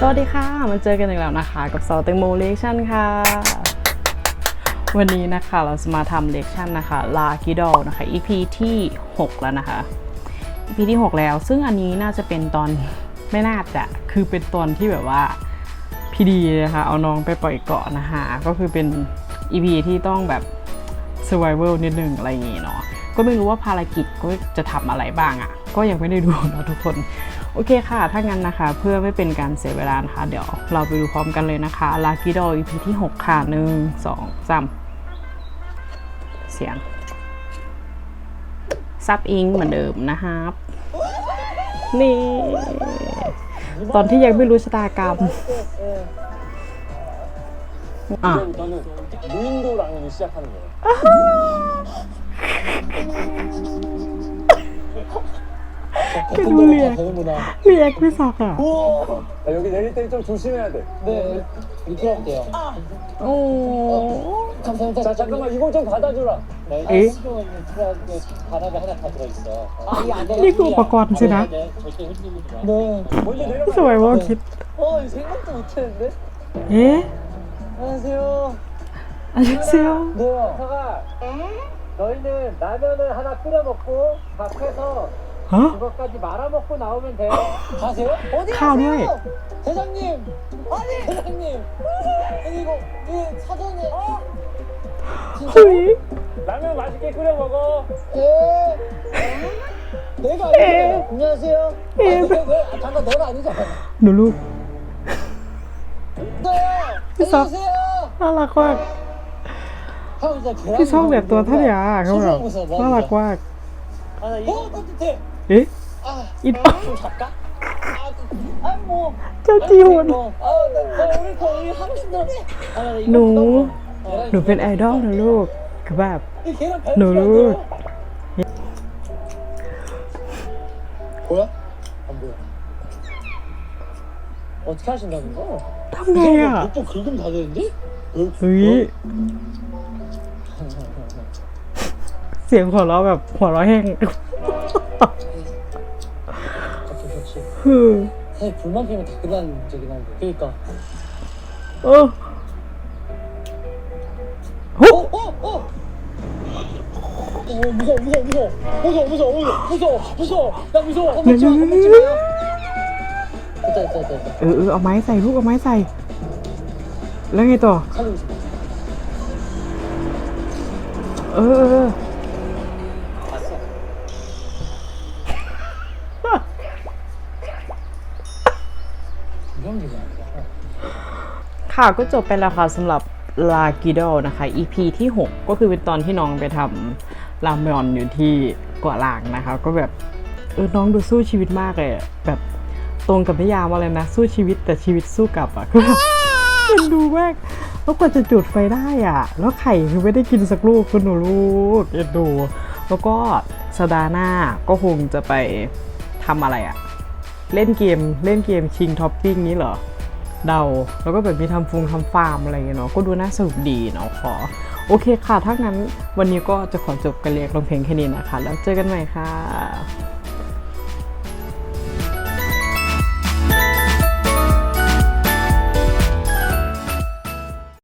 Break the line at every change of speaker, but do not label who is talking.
สวัสดีค่ะ มาเจอกันอีกแล้วนะคะ กับซอแตงโมเลคชั่นค่ะ วันนี้นะคะเราจะมาทำเลคชั่นนะคะลากิดอลนะคะ EP ที่ 6 แล้วนะคะ EP ที่ 6 แล้ว ซึ่งอันนี้น่าจะเป็นตอนไม่น่าจะคือเป็นตอนที่แบบว่าพี่ดีนะคะเอาน้องไปปล่อยเกาะนะคะก็คือเป็น EP ที่ต้องแบบ survival นิดนึงอะไรอย่างงี้เนาะก็ไม่รู้ว่าภารกิจก็จะทำอะไรบ้างอะ่ะ ก็ยังไม่ได้ดูเนาะทุกคน โอเคค่ะ ถ้างั้นนะคะ เพื่อไม่เป็นการเสียเวลานะคะ เดี๋ยวเราไปดูพร้อมกันเลยนะคะลากิโด EP ที่ 6 ค่ะหนึ่งสองสามเสียง ซับอิงเหมือนเดิมนะครับ นี่ ตอนที่ยังไม่รู้ชะตากรรม อ่ะ
이제부터는 무인도 라면을 시작하는 거예요.
그동네 미약
회사가 아, 여기 내릴 때 좀 조심해야
돼네. 네. 이렇게 할게요.
아. 오.
어, 감사합니다
자 잠깐만 이거 좀 받아줘라.
네 예? 이거 바닥에 하나 다 들어있어. 아,
이거 바꿔 앉으나?
네, 네,
네 먼저 내려가
왜
먹이 어, 생각도 못했는데?
예?
안녕하세요.
안녕하세요.
뭐야?
사가 너희는 라면을 하나 끓여 먹고, 밖에서
ฮะ
그것까지 말아 먹고 나오면 돼. 가세요? 어디
ข้าวด้วย
대장님! 아니! 대장님! 아니, 이거, 이 사전에. 어?
เฮ้ย
라면 맛있게 끓여 먹어.
예. 내가 아니잖아. 안녕하세요. 아,
예.
내, 내, 아, 잠깐 내가 아니잖아.
หนูลูก
네.
사-
안녕하세요.
น่ารักมาก
형 진짜 계란.
พี่ชอบแบบตัวเท่านี้อ่ะเขาแบบ
소소한 거
น่ารัก
뭐.
มาก
아, 나 이거. 어, 따뜻해.
เอ๊ะ
아,
อิน
좀 작가? 아, 그- 아, 뭐.
เจ้าจีฮุน
뭐. 아, 나, 나 우리 거 우리 하고 싶다. 아, 나 이거.
노.
부담- 아,
หนูเป็นไอดอลนะลูกคือแบบ
이 계란
노.
밟으면 보여? 안 보여. 어떻게 하신다는 거?
ทำไงอ่ะ
또 긁으면 다 되는데?
เฮ้ยเสียงหัวเราะแบบหัวเราะแห้ง
오케이, 좋지.
คือ
사실 불만 피면 다 끝나는 문제긴 한데. 그니까.
เออโ 어,
어, 어! 어, 무서워, 무서워, 무서워. 무서워, 무서워, 무서워, 무서워, 무서워. 나 무서워. 겁먹지 마, 겁먹지 마요. 됐다, 됐다, 됐다, 됐다.
เออเออเอาไม้ใส่ลูกเอาไม้ใส่ แล้วไงต่อ
살리고 싶어.
เออเออเออ ค่ะก็จบไปแล้วค่ะสำหรับลากิโดนะคะ EP ที่ 6 ก็คือเป็นตอนที่น้องไปทำรามยอนอยู่ที่เกาะลางนะคะ ก็แบบเออน้องดูสู้ชีวิตมากเลยแบบตรงกับนิยามอะไรนะ สู้ชีวิตแต่ชีวิตสู้กลับอะคือแบบเอ็นดูมากแล้วกว่าจะจุดไฟได้อะ แล้วไข่คือไม่ได้กินสักลูกคุณหนูลูกเอ็นดู แล้วก็สัปดาห์หน้าก็คงจะไปทำอะไรอะ เล่นเกมเล่นเกมชิงท็อปปิ้งนี้เหรอ เดา แล้วก็แบบมีทำฟงทำฟาร์มอะไรเงี้ยเนาะก็ดูน่าสนุกดีเนาะขอ โอเคค่ะถ้างั้นวันนี้ก็จะขอจบกันเรียกลงเพลงแค่นี้นะคะ แล้วเจอกันใหม่ค่ะ